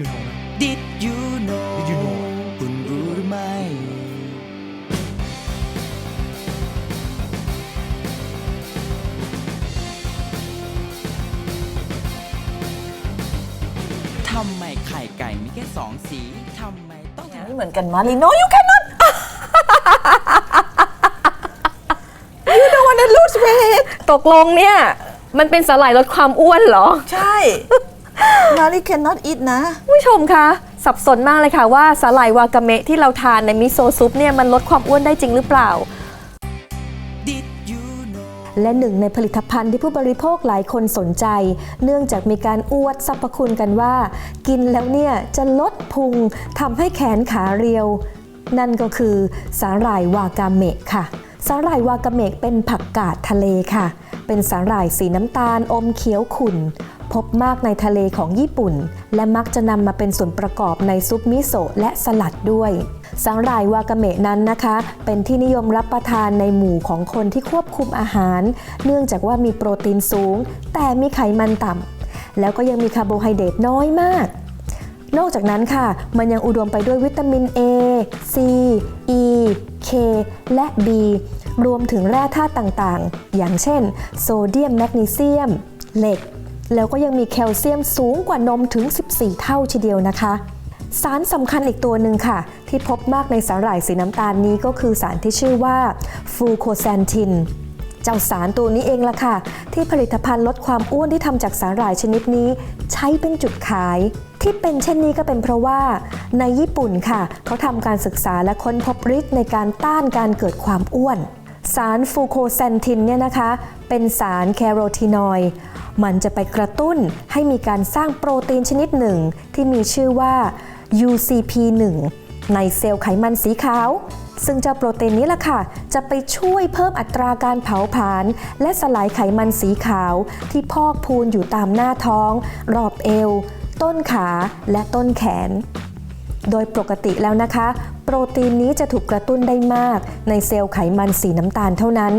you know นะ Did you know Did you know คุณรู้หรือไม่ ทำไมไข่ไก่มีแค่สองสี ทำไมต้องไม่เหมือนกันมารีโน you cannot you don't wanna lose weight ตกลงเนี่ย มันเป็นสาหร่ายลดความอ้วนเหรอ ใช่ มารี cannot eat นะ ผู้ชมคะสับสนมากเลยค่ะว่าสาหร่ายวากาเมะที่เราทานในมิโซะซุปเนี่ยมันลดความอ้วนได้จริงหรือเปล่า และหนึ่งในผลิตภัณฑ์ที่ผู้บริโภคหลายคนสนใจ เนื่องจากมีการอวดสรรพคุณกันว่า กินแล้วเนี่ยจะลดพุงทำให้แขนขาเรียว นั่นก็คือสาหร่ายวากาเมะค่ะสาหร่ายวากาเมะเป็นผักกาดทะเลค่ะ เป็นสาหร่ายสีน้ำตาลอมเขียวขุ่น พบมากในทะเลของญี่ปุ่น และมักจะนำมาเป็นส่วนประกอบในซุปมิโซะและสลัดด้วยสาหร่ายวากาเมะนั้นนะคะ เป็นที่นิยมรับประทานในหมู่ของคนที่ควบคุมอาหาร เนื่องจากว่ามีโปรตีนสูง แต่มีไขมันต่ำแล้วก็ยังมีคาร์โบไฮเดรตน้อยมากนอกจากนั้นค่ะ มันยังอุดมไปด้วยวิตามิน A C E K และ B รวมถึงแร่ธาตุต่างๆ อย่างเช่น โซเดียมแมกนีเซียม เหล็ก แล้วก็ยังมีแคลเซียมสูงกว่านมถึง 14 เท่าทีเดียวนะคะ สารสำคัญอีกตัวหนึ่งค่ะ ที่พบมากในสาหร่ายสีน้ำตาลนี้ก็คือสารที่ชื่อว่าฟูโคแซนทินเจ้าสารตัวนี้เองล่ะค่ะ ที่ผลิตภัณฑ์ลดความอ้วนที่ทำจากสาหร่ายชนิดนี้ ใช้เป็นจุดขาย ที่เป็นเช่นนี้ก็เป็นเพราะว่าในญี่ปุ่นค่ะ เขาทำการศึกษาและค้นพบฤทธิ์ในการต้านการเกิดความอ้วน สารฟูโคแซนทินเนี่ยนะคะ เป็นสารแคโรทีนอย มันจะไปกระตุ้นให้มีการสร้างโปรตีนชนิดหนึ่ง ที่มีชื่อว่า UCP1 ในเซลล์ไขมันสีขาว ซึ่งเจ้าโปรตีนนี้ล่ะค่ะ จะไปช่วยเพิ่มอัตราการเผาผลาญและสลายไขมันสีขาว ที่พอกพูนอยู่ตามหน้าท้อง รอบเอว ต้นขาและต้นแขน โดยปกติแล้วนะคะ โปรตีนนี้จะถูกกระตุ้นได้มาก ในเซลล์ไขมันสีน้ำตาลเท่านั้น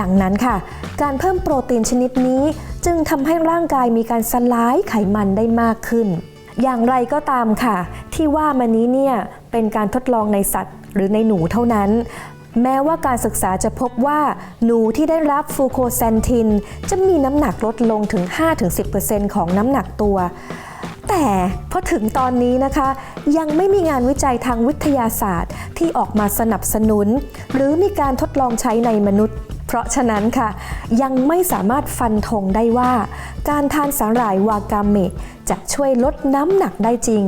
ดังนั้นค่ะ การเพิ่มโปรตีนชนิดนี้ จึงทำให้ร่างกายมีการสลายไขมันได้มากขึ้น อย่างไรก็ตามค่ะ ที่ว่ามานี้เนี่ยเป็นการทดลองในสัตว์ หรือในหนูเท่านั้นแม้ว่าการศึกษาจะพบว่า หนูที่ได้รับฟูโคแซนทิน จะมีน้ำหนักลดลงถึง 5-10%ของน้ำหนักตัว แต่พอถึงตอนนี้นะคะ ยังไม่มีงานวิจัยทางวิทยาศาสตร์ที่ออกมาสนับสนุน หรือมีการทดลองใช้ในมนุษย์ เพราะฉะนั้นค่ะ ยังไม่สามารถฟันธงได้ว่า การทานสาหร่ายวากาเมะจะช่วยลดน้ำหนักได้จริง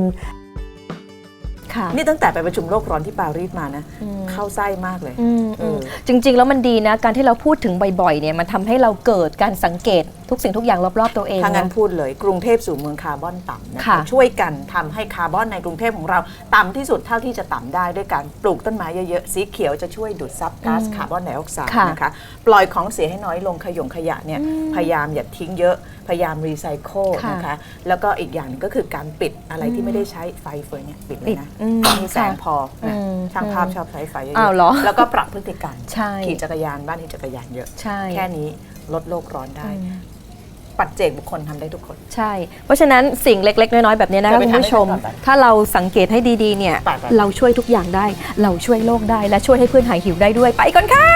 ค่ะ นี่ตั้งแต่ไปประชุมโลกร้อนที่ปารีสมานะ เข้าไส้มากเลยอืมเออจริง ๆ แล้วมันดีนะ การที่เราพูดถึงบ่อยๆเนี่ยมันทำให้เราเกิดการสังเกตทุกสิ่งทุกอย่างรอบๆตัวเองถ้างั้นนะพูดเลย กรุงเทพสู่เมืองคาร์บอนต่ำนะค่ะช่วยกันทำให้คาร์บอนในกรุงเทพของเราต่ำที่สุดเท่าที่จะต่ำได้ด้วยการปลูกต้นไม้เยอะๆสีเขียวจะช่วยดูดซับก๊าซคาร์บอนไดออกไซด์ค่ะนะคะปล่อยของเสียให้น้อยลงขยงขยะเนี่ยพยายามอย่าทิ้งเยอะพยายามรีไซเคิลค่ะนะคะแล้วก็อีกอย่างหนึ่งก็คือการปิดอะไรที่ไม่ได้ใช้ไฟเฟยเนี่ยปิดเลปิยดนะอืมมีแสงค่ะพอนะอืมช่างภาพชอบใช้ไฟเยอ้าวอะเหรอๆแล้วก็ปรับพฤติกรรมใช่ ขี่จักรยานบ้านขี่จักรยานเยอะ ใช่แค่นี้ลดโลกร้อนได้ปัจเจกบุคคลทำได้ทุกคน ใช่ เพราะฉะนั้นสิ่งเล็ก ๆ น้อย ๆ แบบนี้นะคะเดี๋ยวไปคุณผู้ชม ทำให้เสร็จก่อนไปถ้าเราสังเกตให้ดี ๆ เนี่ย ไปๆเราช่วยทุกอย่างได้ เราช่วยโลกได้ และช่วยให้เพื่อนหายหิวได้ด้วย ไปก่อนค่ะ